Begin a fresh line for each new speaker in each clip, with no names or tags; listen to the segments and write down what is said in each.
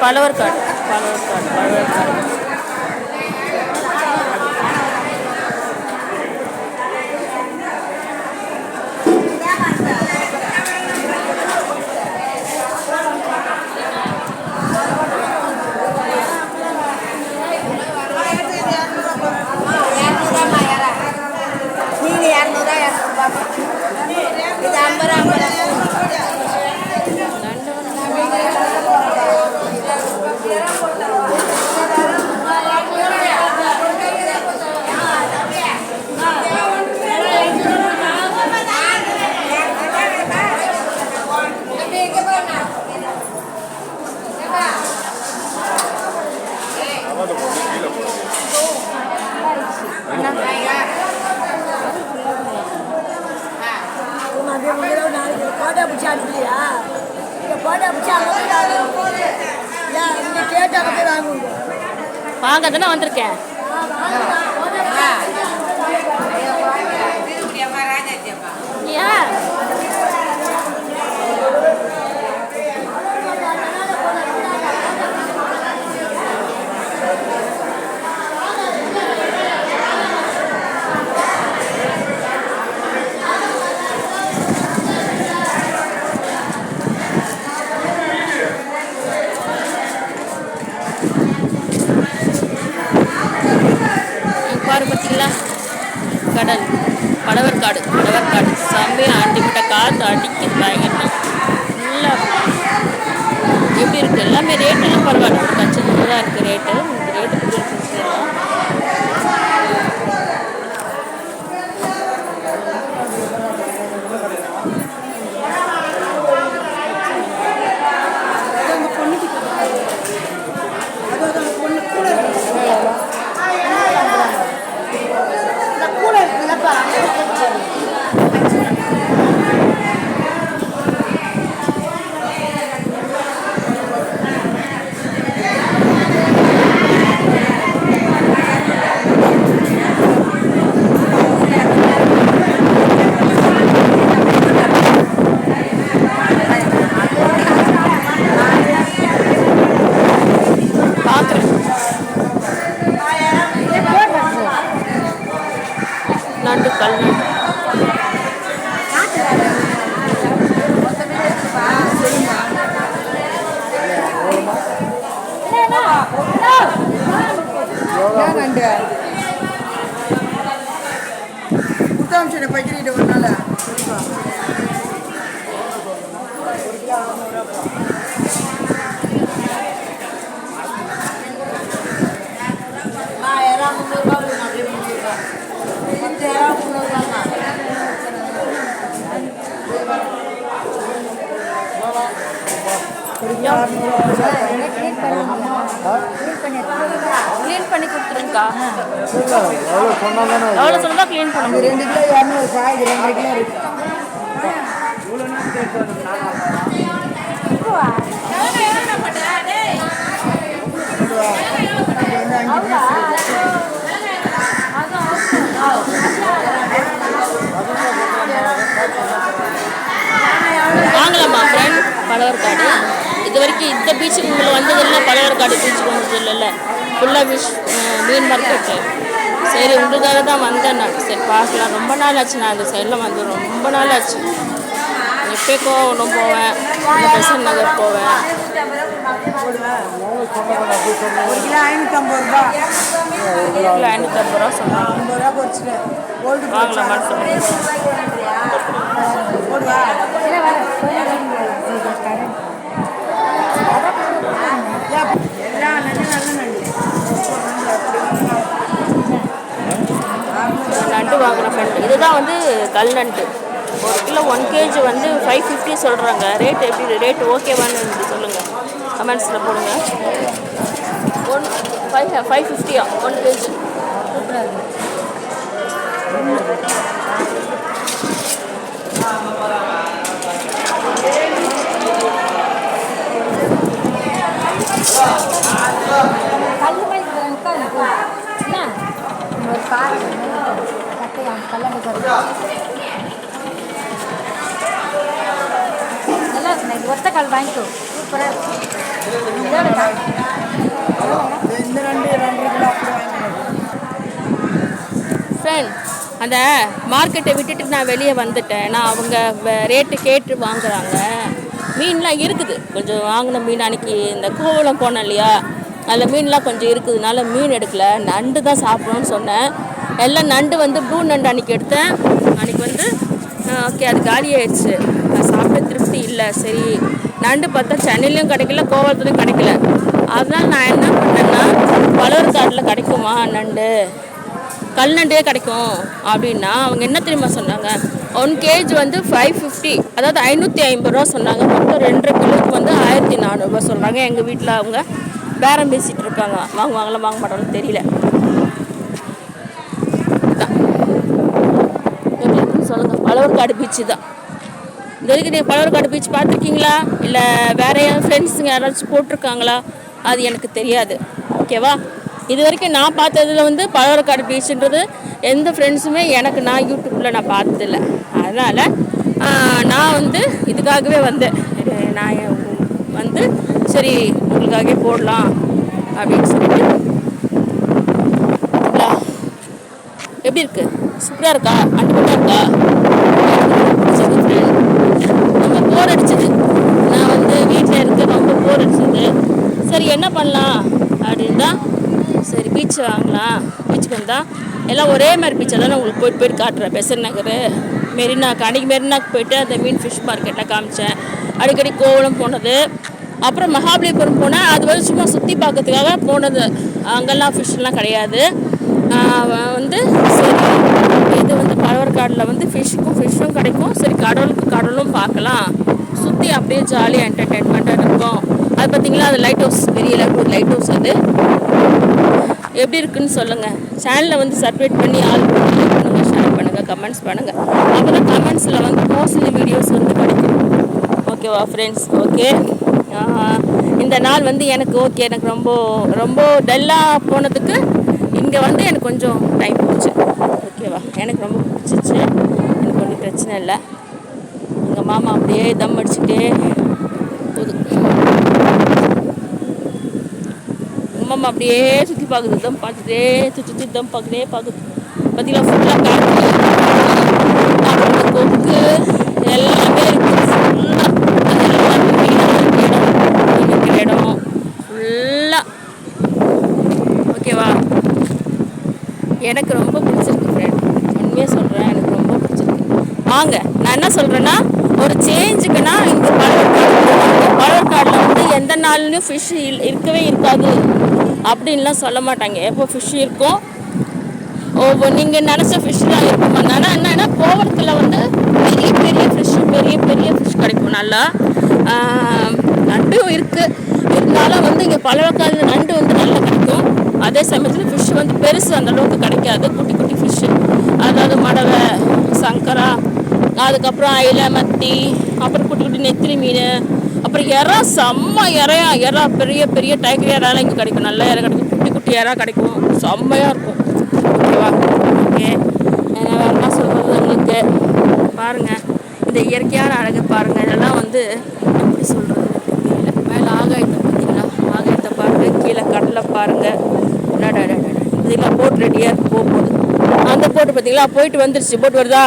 பழவர்காடு பழவர்காடு பழவர்காடு
நீங்க போட்டோ பிடிச்சி அனுப்புறியா இங்கே போட்டோ பிடிச்சி அங்கே போய் வாங்குவோம் ஏன் இங்கே கேட்டு அங்கே போய் வாங்குவோம்
வாங்க தானே வந்திருக்கேன் ஏன் இங்க பாரு பார்த்தீங்களா கடல் படவர்காடு படவர்காடு செம்மையாக அடிப்பட்ட காற்று அடிக்குது பயங்கரமாக நல்லா எப்படி இருக்குது எல்லாமே ரேட்டெல்லாம் பரவாயில்ல. ஒரு கச்சத்து தான் இருக்குது ரேட்டு ரேட்டு
புத்தகம் படிச்சுட்டு ஒரு
கொடுத்துருங்கக்கா
எவ்வளோ
சொன்னா க்ளீன் பண்ண
ரெண்டு கிலோ ரெண்டு இருக்கு.
வாங்கலாமா ஃப்ரெண்ட் பழவர்காடு இது வரைக்கும் இந்த பீச்சுக்கு உங்களை வந்ததில்லை பழவர்காடு பீச்சுக்கு வந்தது இல்லைல்ல ஃபுல்லாக பீச் மீன் மார்க்கெட்டு சரி உங்களுக்காக தான் வந்தேன் நான். சரி பார்க்கலாம். ரொம்ப நாள் ஆச்சு நான் அந்த சைடில் வந்து. ரொம்ப நாள் ஆச்சு. எப்போ ஒன்றும் போவேன். பெசன் நகர் போவேன்.
ஒரு கிலோ ஐநூற்றம்பது ரூபா.
கிலோ ஐநூற்றம்பது ரூபா சொன்னாங்க.
ஐம்பது ரூபா குறைச்சிட்டேன்
வாங்கலாமான்னு சொல்லுங்கள்
போடுவா எல்லாம் நல்ல நல்ல நண்டு
வாங்கின ஃப்ரெண்ட் இதுதான் வந்து கல் நண்டு. ஒரு கிலோ ஒன் கேஜி வந்து ஃபைவ் ஃபிஃப்டி சொல்கிறாங்க ரேட் எப்படி ரேட் ஓகேவான்னு சொல்லுங்கள் கமெண்ட்ஸில் போடுங்க. ஒன் ஃபைவ் ஃபைவ் ஃபிஃப்டியா ஒன் கேஜி
கல் மாதிரி என்ன? ஒரு கார் நல்லா நல்லா இருக்கு இது ஒத்த கால் வாங்கிக்கோ சூப்பராக இருக்கு
இந்த ரெண்டு ரெண்டு கிலோ
ஃப்ரெண்ட் அந்த மார்க்கெட்டை விட்டுட்டு நான் வெளியே வந்துட்டேன். நான் அவங்க ரேட்டு கேட்டு வாங்குறாங்க. மீன்லாம் இருக்குது. கொஞ்சம் வாங்கின மீன் அன்னைக்கு இந்த கோவலம் போனேன் இல்லையா? அதில் மீன்லாம் கொஞ்சம் இருக்குதுனால மீன் எடுக்கல. நண்டு தான் சாப்பிடணும்னு சொன்னேன். எல்லாம் நண்டு வந்து ப்ளூ நண்டு அன்னைக்கு எடுத்தேன். அன்னைக்கு வந்து ஓகே அது காலி ஆயிடுச்சு நான் சாப்பிட்ட திருப்தி இல்லை. சரி நண்டு பார்த்தா சென்னையிலையும் கிடைக்கல கோவளத்துலையும் கிடைக்கல. அதனால் நான் என்ன பண்ணேன்னா வளர்காட்டில் கிடைக்குமா நண்டு? கல் நண்டே கிடைக்கும் அப்படின்னா அவங்க என்ன தெரியுமா சொன்னாங்க? ஒன் கேஜ் வந்து ஃபைவ் ஃபிஃப்டி அதாவது ஐநூற்றி ஐம்பது ரூபா சொன்னாங்க. மொத்தம் ரெண்டரை கிலோக்கு வந்து ஆயிரத்தி நானூறுரூவா சொல்கிறாங்க எங்கள் வீட்டில் அவங்க பேரம் பேசிகிட்டு இருக்காங்க. வாங்குவாங்களா வாங்க மாட்டாங்கன்னு தெரியல. தான் எப்படி இருக்குன்னு சொல்லுங்கள் பழவர்காடு பீச்சு தான். இது வரைக்கும் நீங்கள் பழவர்காடு பீச் பார்த்துருக்கீங்களா? இல்லை வேற யாரும் ஃப்ரெண்ட்ஸுங்க யாராச்சும் போட்டிருக்காங்களா? அது எனக்கு தெரியாது. ஓகேவா இது வரைக்கும் நான் பார்த்ததுல வந்து பழவர்காடு பீச்சுன்றது எந்த ஃப்ரெண்ட்ஸுமே எனக்கு நான் யூடியூப்பில் நான் பார்த்ததில்ல. அதனால் நான் வந்து இதுக்காகவே வந்தேன். நான் வந்து சரி உங்களுக்காகவே போடலாம் அப்படின்னு சொல்லிட்டு பார்த்தீங்களா? எப்படி இருக்கு? சூப்பராக இருக்கா? அன்புட்டாக இருக்கா? ரொம்ப போர் அடிச்சது. நான் வந்து வீட்டில் இருக்க ரொம்ப போர் அடிச்சது. சரி என்ன பண்ணலாம்? அப்படின்னு தான் சரி பீச் வாங்கலாம். பீச்சுக்கு வந்தால் எல்லாம் ஒரே மாதிரி பீச்சை தான் உங்களுக்கு போயிட்டு போயிட்டு காட்டுறேன். பெசன் நகர் மெரினாக்கு அன்றைக்கி மெரினாக்கு போயிட்டு அந்த மீன் ஃபிஷ் மார்க்கெட்டில் காமிச்சேன். அடிக்கடி கோவலம் போனது. அப்புறம் மகாபலிபுரம் போனேன். அது வந்து சும்மா சுற்றி பார்க்கறதுக்காக போனது. அங்கெல்லாம் ஃபிஷ்லாம் கிடையாது. வந்து சரி இது வந்து பழவர்காடில் வந்து ஃபிஷ்ஷுக்கும் ஃபிஷ்ஷும் கிடைக்கும். சரி கடலுக்கு கடலும் பார்க்கலாம். சுற்றி அப்படியே ஜாலியாக என்டர்டெயின்மெண்ட்டாக இருக்கும். அது பார்த்தீங்களா அது லைட் ஹவுஸ் பெரிய லைட் லைட் ஹவுஸ் அது. எப்படி இருக்குன்னு சொல்லுங்கள் சேனலை வந்து சப்ஸ்கிரைப் பண்ணி ஆள் பண்ணுங்கள் ஷேர் பண்ணுங்கள் கமெண்ட்ஸ் பண்ணுங்கள் அப்புறம் கமெண்ட்ஸில் வந்து மோஸ்ட்லி வீடியோஸ் வந்து கிடைக்கும். ஓகேவா ஃப்ரெண்ட்ஸ் ஓகே இந்த நாள் வந்து எனக்கு ஓகே எனக்கு ரொம்ப ரொம்ப டல்லாக போனதுக்கு இங்கே வந்து எனக்கு கொஞ்சம் டைம் போச்சு. ஓகேவா எனக்கு ரொம்ப பிடிச்சிச்சு. எனக்கு ஒன்றும் பிரச்சனை இல்லை. எங்கள் மாமா அப்படியே தம் அடிச்சுட்டே போகுது. எங்கள் மாமா அப்படியே சுற்றி பார்க்குது தம் பார்த்துட்டே சுற்றி சுற்றி தம் பார்க்குதே பார்க்குது பார்த்தீங்களா ஃபுல்லாக காற்று கொக்கு எல்லாமே இருக்குது ஃபுல்லாக இடம் ஃபுல்லாக ஓகேவா எனக்கு ரொம்ப பிடிச்சிருக்கு ஃப்ரெண்ட் உண்மையாக சொல்கிறேன் எனக்கு ரொம்ப பிடிச்சிருக்கு. வாங்க நான் என்ன சொல்கிறேன்னா ஒரு சேஞ்சுக்குன்னா இந்த பழவர்காடு பழவர்காடில் வந்து எந்த நாள்லையும் ஃபிஷ் இருக்கவே இருக்காது அப்படின்லாம் சொல்ல மாட்டாங்க. எப்போ ஃபிஷ் இருக்கும் ஒவ்வொரு நீங்கள் நினச்ச ஃபிஷ்லாம் இருக்கும். ஆனால் என்னன்னா கோவளத்தில் வந்து பெரிய பெரிய ஃபிஷ் பெரிய பெரிய ஃபிஷ் கிடைக்கும். நல்லா நண்டும் இருக்குது இருந்தாலும் வந்து இங்கே பழவக்கால நண்டு வந்து நல்லா கிடைக்கும். அதே சமயத்தில் ஃபிஷ் வந்து பெருசு அந்த அளவுக்கு கிடைக்காது. குட்டி குட்டி ஃபிஷ்ஷு அதாவது மடவை சங்கரா அதுக்கப்புறம் அயில மத்தி அப்புறம் குட்டி குட்டி நெத்திலி மீன் அப்புறம் இறா செம்ம இறையா இறா பெரிய பெரிய டைகர் இறாலாம் இங்கே கிடைக்கும். நல்ல இறை கிடைக்கும். குட்டி குட்டி இறா கிடைக்கும். செம்மையாக இருக்கும். ஓகேவா? ஓகே. வேறு என்ன சொல்கிறது உங்களுக்கு? பாருங்கள் இந்த இயற்கையான அழகு பாருங்கள் இதெல்லாம் வந்து எப்படி சொல்கிறது தெரியல. மேலே ஆகாயத்தை பார்த்தீங்களா? ஆகாயத்தை பாருங்கள் கீழே கடலை பாருங்கள் பார்த்தீங்களா போட் ரெடியாக போக போகுது அந்த போட்டு பார்த்தீங்களா போயிட்டு வந்துருச்சு. போட் வருதா?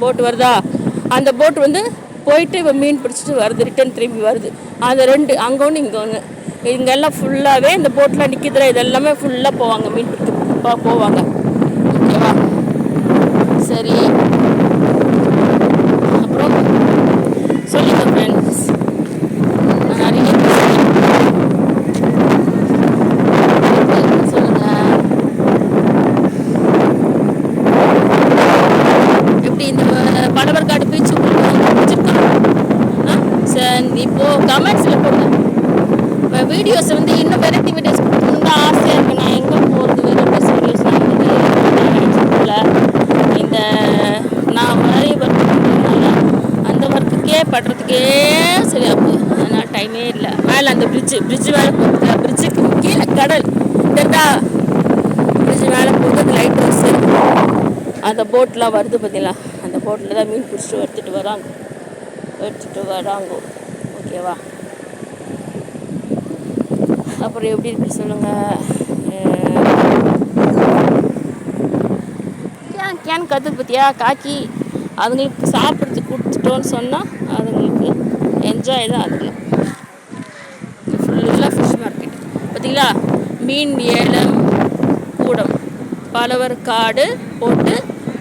போட் வருதா? அந்த போட் வந்து போயிட்டு இப்போ மீன் பிடிச்சிட்டு வருது. ரிட்டர்ன் திரும்பி வருது. அந்த ரெண்டு அங்கே ஒன்று இங்கே ஒன்று இங்கெல்லாம் ஃபுல்லாகவே இந்த போட்டில் நிற்கிதுல இதெல்லாமே ஃபுல்லாக போவாங்க. மீன் பிடிக்க போ- போவாங்க. ஓகேவா? சரி அப்புறம் சொல்லுங்க ஃப்ரெண்ட்ஸ் நான் நிறைய பேசுறேன். சொல்லுங்க எப்படி இந்த படவர்காடு பீச் உங்களுக்கு பிடிச்சிருக்கா ஆ சரி இப்போ கமெண்ட்ஸில் போடுங்க வீடியோஸ் வந்து இன்னும் வெரைட்டி வீடியோஸ் கொடுக்கணும்னு தான் ஆசையாக இருக்கு நான் எங்கே போகிறது வெரைட்டிஸ் வீடியோஸ்லாம் இல்லை இந்த நான் மாதிரி ஒர்க் பண்ணுறதுனால அந்த ஒர்க்குக்கே படுறதுக்கே சரியா போகுது அதனால் டைமே இல்லை மேலே அந்த பிரிட்ஜு பிரிட்ஜு மேலே போகுது. பிரிட்ஜுக்கு கீழே கடல். தெரியுதா பிரிட்ஜு மேலே போகிறது லைட் ஹவுஸு அந்த போட்லாம் வருது பார்த்தீங்களா அந்த போட்டில் தான் மீன் பிடிச்சிட்டு எடுத்துகிட்டு வராங்க. எடுத்துகிட்டு வராங்க. ஓகேவா அப்புறம் எப்படி இருக்கு சொல்லுங்கள் கேன் கேன் கற்றுக்கு பார்த்தியா காக்கி? அதுங்களுக்கு சாப்பிட்றதுக்கு கொடுத்துட்டோன்னு சொன்னால் அதுங்களுக்கு என்ஜாய் தான் அதுங்களுக்கு ஃபுல்லாக ஃபிஷ் மார்க்கெட் பார்த்தீங்களா மீன் ஏலம் கூடம். பலவர் காடு போட்டு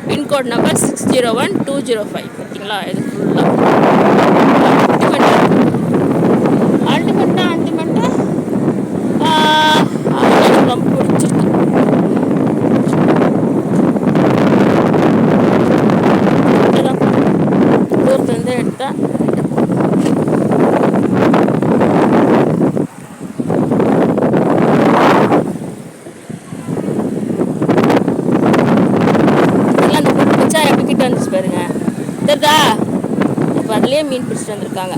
pin code number six zero one two zero five பார்த்தீங்களா இது ஃபுல்லாக அல்டிமேட்டாக அல்டிமேட்டாக எனக்கு ரொம்ப பிடிச்சிருக்கு இதுதான் தூரத்துலேருந்து எடுத்தேன் இதெல்லாம் அந்த குட்டி பிடிச்சா எப்படி கிட்ட வந்துச்சு பாருங்க வருதா இப்போ அதுலேயே மீன் பிடிச்சிட்டு வந்திருக்காங்க.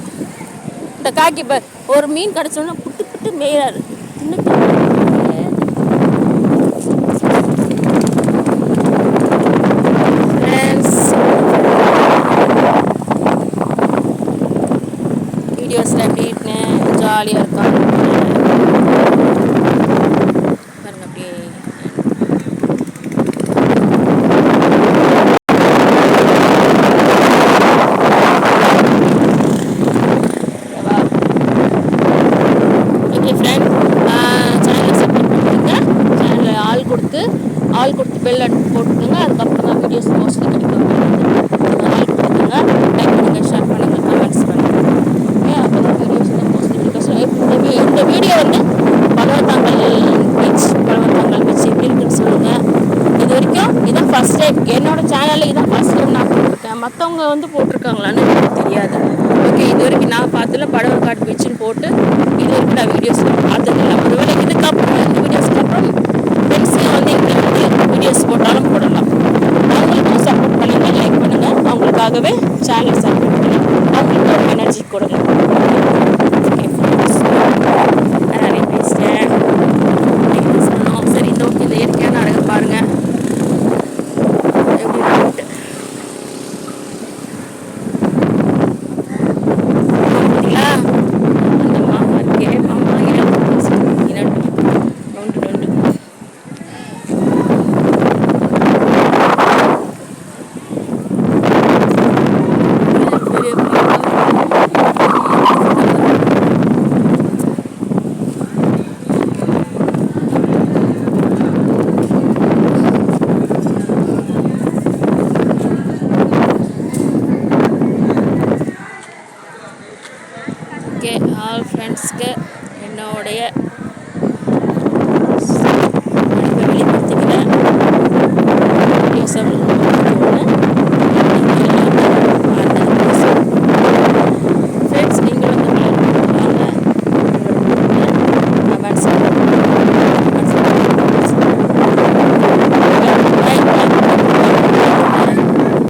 இந்த காக்கி இப்போ ஒரு மீன் கிடச்சோன்னா புட்டு புட்டு மேயாரு வீடியோஸில் எப்படி இருக்கேன் ஜாலியாக இருக்கான் பாருங்க அப்படியே ஓகேவா ஓகே ஃப்ரெண்ட் சேனலை சப்போர்ட் பண்ணுங்க சேனலில் ஆள் கொடுத்து ஆள் கொடுத்து பெல் அடிச்சு போட்டுக்கோங்க அதுக்கப்புறம் தான் வீடியோஸ் மோஸ்ட்லி கிடைக்கும் ஆள் கொடுத்துங்க லைக் பண்ணுங்கள் ஷேர் பண்ணுங்கள் கமெண்ட்ஸ் பண்ணுங்கள் ஓகே அப்போ தான் வீடியோஸ் வந்து மோஸ்ட்லி கிடைக்கும் இந்த வீ- இந்த வீடியோ வந்து பலவத்தாங்கல் பீச் பலவத்தாங்கல் பீச் எப்படி இருக்குன்னு சொல்லுங்கள் இது வரைக்கும் இதான் ஃபஸ்ட் டைம் என்னோட சேனலில் இதான் ஃபஸ்ட் டைம் நான் போட்டிருக்கேன் மற்றவங்க வந்து போட்டிருக்காங்களான்னு எனக்கு தெரியாது. ஓகே இது வரைக்கும் நான் பார்த்ததில்ல காட் பீச்சுன்னு போட்டு இது வரைக்கும் நான் வீடியோஸ் பார்த்ததில்ல. ஒருவேளை இதுக்கப்புறம் இந்த வீடியோஸ்க்கு அப்புறம் ஃப்ரெண்ட்ஸுங்க வந்து எங்களை வந்து வீடியோஸ் போட்டாலும் போடலாம். அவங்களுக்கும் சப்போர்ட் பண்ணுங்கள் லைக் பண்ணுங்கள் அவங்களுக்காகவே சேனல் சப்போர்ட் பண்ணுங்கள் அவங்களுக்கு ஒரு எனர்ஜி கொடுங்க. ஓகே ஆல் ஃப்ரெண்ட்ஸ்க்கு என்னோடைய வெளிப்படுத்திக்கிறேன்